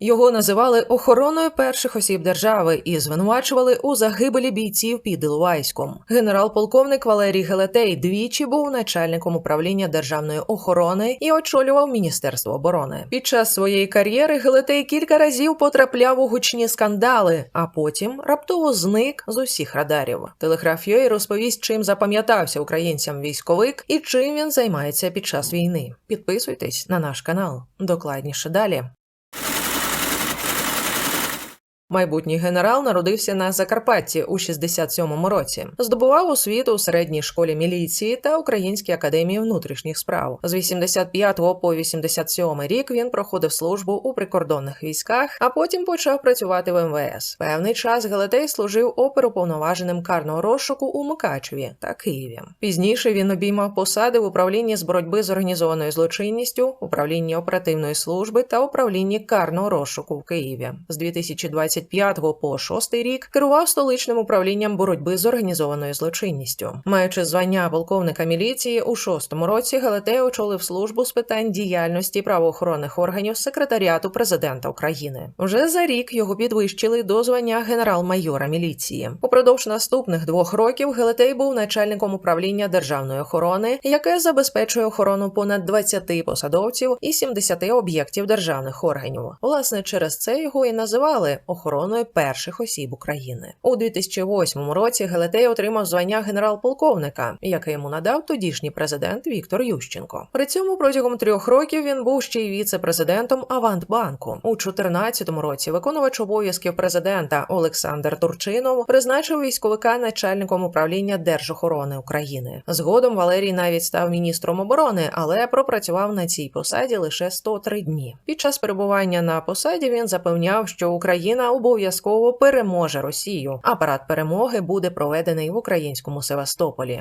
Його називали охороною перших осіб держави і звинувачували у загибелі бійців під Іловайськом. Генерал-полковник Валерій Гелетей двічі був начальником управління державної охорони і очолював Міністерство оборони. Під час своєї кар'єри Гелетей кілька разів потрапляв у гучні скандали, а потім раптово зник з усіх радарів. Телеграф Йой розповість, чим запам'ятався українцям військовик і чим він займається під час війни. Підписуйтесь на наш канал. Докладніше далі. Майбутній генерал народився на Закарпатті у 67-му році. Здобував освіту у середній школі міліції та Українській академії внутрішніх справ. З 85 по 87 рік він проходив службу у прикордонних військах, а потім почав працювати в МВС. Певний час Гелетей служив оперуповноваженим карного розшуку у Мукачеві та Києві. Пізніше він обіймав посади в управлінні з боротьби з організованою злочинністю, управлінні оперативної служби та управлінні карного розшуку в Києві. З 2020 25 по 6 рік керував столичним управлінням боротьби з організованою злочинністю. Маючи звання полковника міліції, у шостому році Галатей очолив службу з питань діяльності правоохоронних органів секретаріату президента України. Вже за рік його підвищили до звання генерал-майора міліції. Упродовж наступних двох років Гелетей був начальником управління державної охорони, яке забезпечує охорону понад 20 посадовців і 70 об'єктів державних органів. Власне, через це його і називали охороною перших осіб України. У 2008 році Гелетей отримав звання генерал-полковника, яке йому надав тодішній президент Віктор Ющенко. При цьому протягом трьох років він був ще й віце-президентом Авантбанку. У 2014 році виконувач обов'язків президента Олександр Турчинов призначив військовика начальником управління Держохорони України. Згодом Валерій навіть став міністром оборони, але пропрацював на цій посаді лише 103 дні. Під час перебування на посаді він запевняв, що Україна обов'язково переможе Росію. Апарат перемоги буде проведений в українському Севастополі.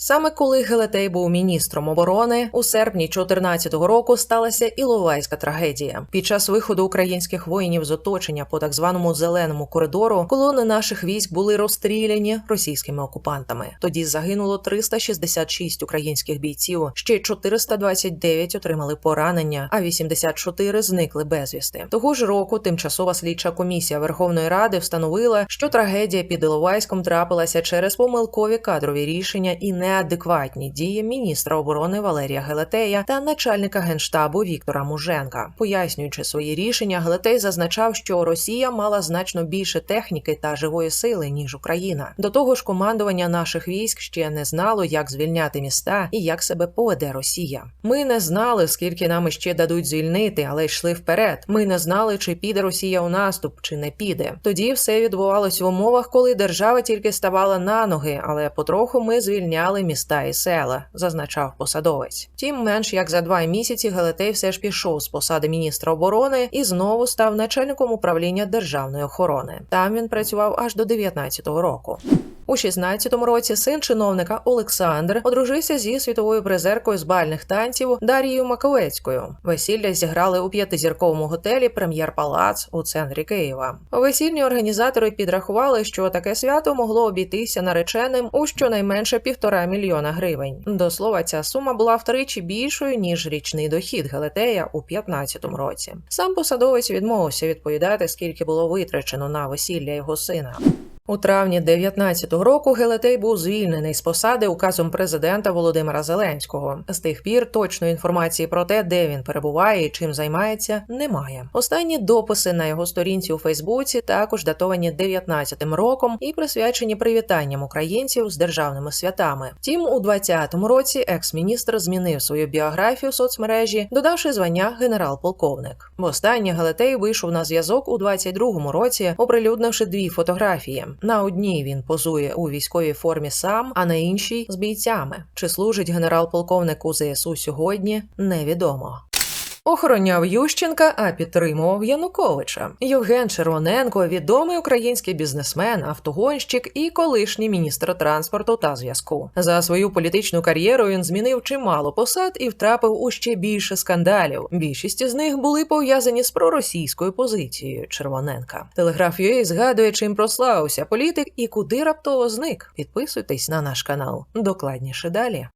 Саме коли Гелетей був міністром оборони, у серпні 2014 року сталася Іловайська трагедія. Під час виходу українських воїнів з оточення по так званому зеленому коридору колони наших військ були розстріляні російськими окупантами. Тоді загинуло 366 українських бійців, ще 429 отримали поранення, а 84 зникли безвісти. Того ж року тимчасова слідча комісія Верховної Ради встановила, що трагедія під Іловайськом трапилася через помилкові кадрові рішення і не неадекватні дії міністра оборони Валерія Гелетея та начальника генштабу Віктора Муженка. Пояснюючи свої рішення, Гелетей зазначав, що Росія мала значно більше техніки та живої сили ніж Україна. До того ж, командування наших військ ще не знало, як звільняти міста і як себе поведе Росія. Ми не знали, скільки нам іще дадуть звільнити, але йшли вперед. Ми не знали, чи піде Росія у наступ, чи не піде. Тоді все відбувалось в умовах, коли держава тільки ставала на ноги, але потроху ми звільняли звільняли міста і села, зазначав посадовець. Тим менш як за два місяці Гелетей все ж пішов з посади міністра оборони і знову став начальником управління державної охорони. Там він працював аж до 19-го року. У 16-му році син чиновника Олександр одружився зі світовою призеркою з бальних танців Дарією Маковецькою. Весілля зіграли у п'ятизірковому готелі Прем'єр Палац у центрі Києва. Весільні організатори підрахували, що таке свято могло обійтися нареченим у щонайменше півтора мільйона гривень. До слова, ця сума була втричі більшою ніж річний дохід Гелетея у 15-му році. Сам посадовець відмовився відповідати, скільки було витрачено на весілля його сина. У травні 19-го року Гелетей був звільнений з посади указом президента Володимира Зеленського. З тих пір точної інформації про те, де він перебуває і чим займається, немає. Останні дописи на його сторінці у Фейсбуці також датовані 19-м роком і присвячені привітанням українців з державними святами. Втім, у 20-му році екс-міністр змінив свою біографію в соцмережі, додавши звання генерал-полковник. Востаннє Гелетей вийшов на зв'язок у 22-му році, оприлюднивши дві фотографії. На одній він позує у військовій формі сам, а на іншій з бійцями. Чи служить генерал-полковник у ЗСУ сьогодні, невідомо. Охороняв Ющенка, а підтримував Януковича. Євген Червоненко відомий український бізнесмен, автогонщик і колишній міністр транспорту та зв'язку. За свою політичну кар'єру він змінив чимало посад і втрапив у ще більше скандалів. Більшість з них були пов'язані з проросійською позицією Червоненка. Телеграф UA згадує, чим прославився політик і куди раптово зник. Підписуйтесь на наш канал. Докладніше далі.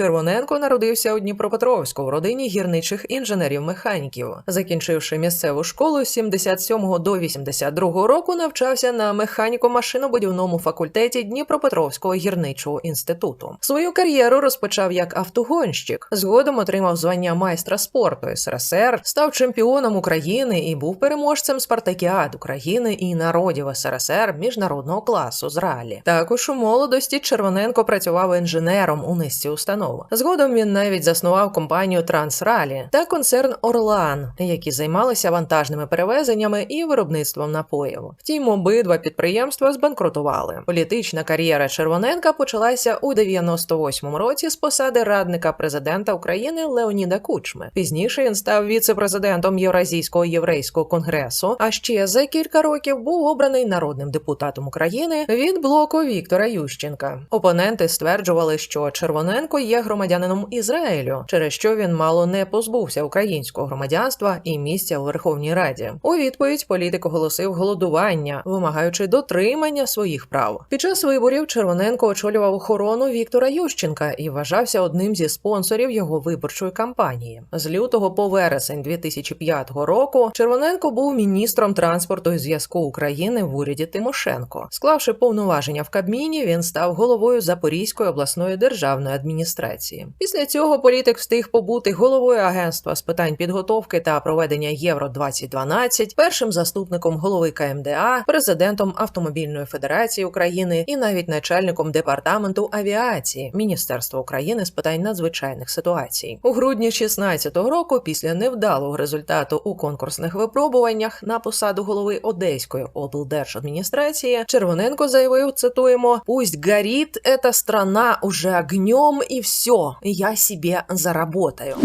Червоненко народився у Дніпропетровську в родині гірничих інженерів-механіків. Закінчивши місцеву школу з 77 до 82 року, навчався на механіко-машинобудівному факультеті Дніпропетровського гірничого інституту. Свою кар'єру розпочав як автогонщик. Згодом отримав звання майстра спорту СРСР, став чемпіоном України і був переможцем спартакіад України і народів СРСР міжнародного класу з ралі. Також у молодості Червоненко працював інженером у низці установ. Згодом він навіть заснував компанію Трансралі та концерн Орлан, які займалися вантажними перевезеннями і виробництвом напоїв. Втім, обидва підприємства збанкрутували. Політична кар'єра Червоненка почалася у 98-му році з посади радника президента України Леоніда Кучми. Пізніше він став віце-президентом Євразійського єврейського конгресу. А ще за кілька років був обраний народним депутатом України від блоку Віктора Ющенка. Опоненти стверджували, що Червоненко є громадянином Ізраїлю, через що він мало не позбувся українського громадянства і місця у Верховній Раді. У відповідь політик оголосив голодування, вимагаючи дотримання своїх прав. Під час виборів Червоненко очолював охорону Віктора Ющенка і вважався одним зі спонсорів його виборчої кампанії. З лютого по вересень 2005 року Червоненко був міністром транспорту і зв'язку України в уряді Тимошенко. Склавши повноваження в Кабміні, він став головою Запорізької обласної державної адміністрації. Після цього політик встиг побути головою агентства з питань підготовки та проведення Євро 2012 першим заступником голови КМДА, президентом Автомобільної Федерації України і навіть начальником департаменту авіації Міністерства України з питань надзвичайних ситуацій. У грудні 16-го року, після невдалого результату у конкурсних випробуваннях на посаду голови Одеської облдержадміністрації, Червоненко заявив: цитуємо: «Пусть горить эта страна уже огнем, і все, я себе заработаю.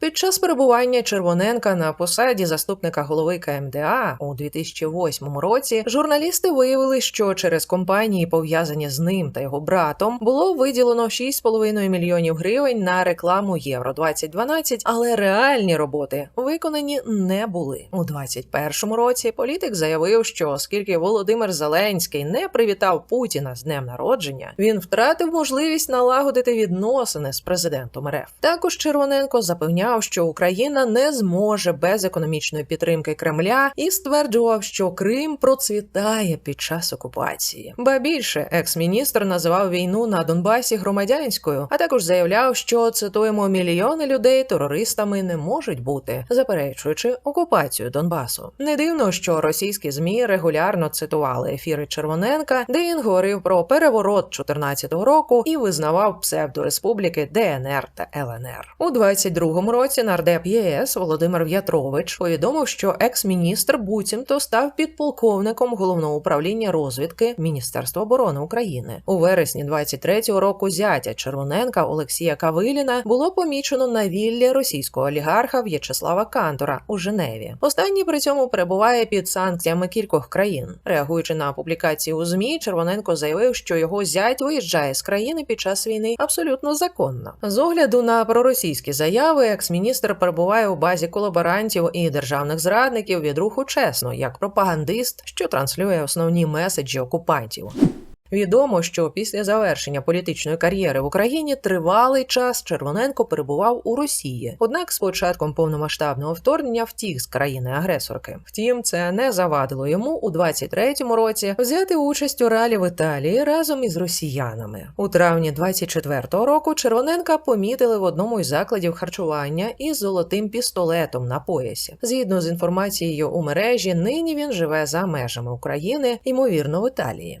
Під час перебування Червоненка на посаді заступника голови КМДА у 2008 році журналісти виявили, що через компанії, пов'язані з ним та його братом, було виділено 6,5 мільйонів гривень на рекламу Євро 2012, але реальні роботи виконані не були. У 2021 році політик заявив, що оскільки Володимир Зеленський не привітав Путіна з днем народження, він втратив можливість налагодити відносини з президентом РФ. Також Червоненко запевняв, що Україна не зможе без економічної підтримки Кремля і стверджував, що Крим процвітає під час окупації. Ба більше екс-міністр називав війну на Донбасі громадянською, а також заявляв, що цитуємо мільйони людей терористами не можуть бути, заперечуючи окупацію Донбасу. Не дивно, що російські змі регулярно цитували ефіри Червоненка, де він говорив про переворот 14-го року і визнавав псевдореспубліки ДНР та ЛНР у 22-му році. Нардеп ЄС Володимир В'ятрович повідомив, що екс-міністр буцімто став підполковником головного управління розвідки Міністерства оборони України у вересні 23-го року. Зятя Червоненка Олексія Кавиліна було помічено на віллі російського олігарха В'ячеслава Кантора у Женеві. Останній при цьому перебуває під санкціями кількох країн. Реагуючи на публікації у змі, Червоненко заявив, що його зять виїжджає з країни під час війни абсолютно законно. З огляду на проросійські заяви, екс-міністр перебуває у базі колаборантів і державних зрадників від руху чесно як пропагандист, що транслює основні меседжі окупантів. Відомо, що після завершення політичної кар'єри в Україні тривалий час Червоненко перебував у Росії. Однак, з початком повномасштабного вторгнення втік з країни-агресорки. Втім, це не завадило йому у 23-му році взяти участь у ралі в Італії разом із росіянами. У травні 24-го року Червоненка помітили в одному із закладів харчування із золотим пістолетом на поясі. Згідно з інформацією у мережі, нині він живе за межами України, ймовірно, в Італії.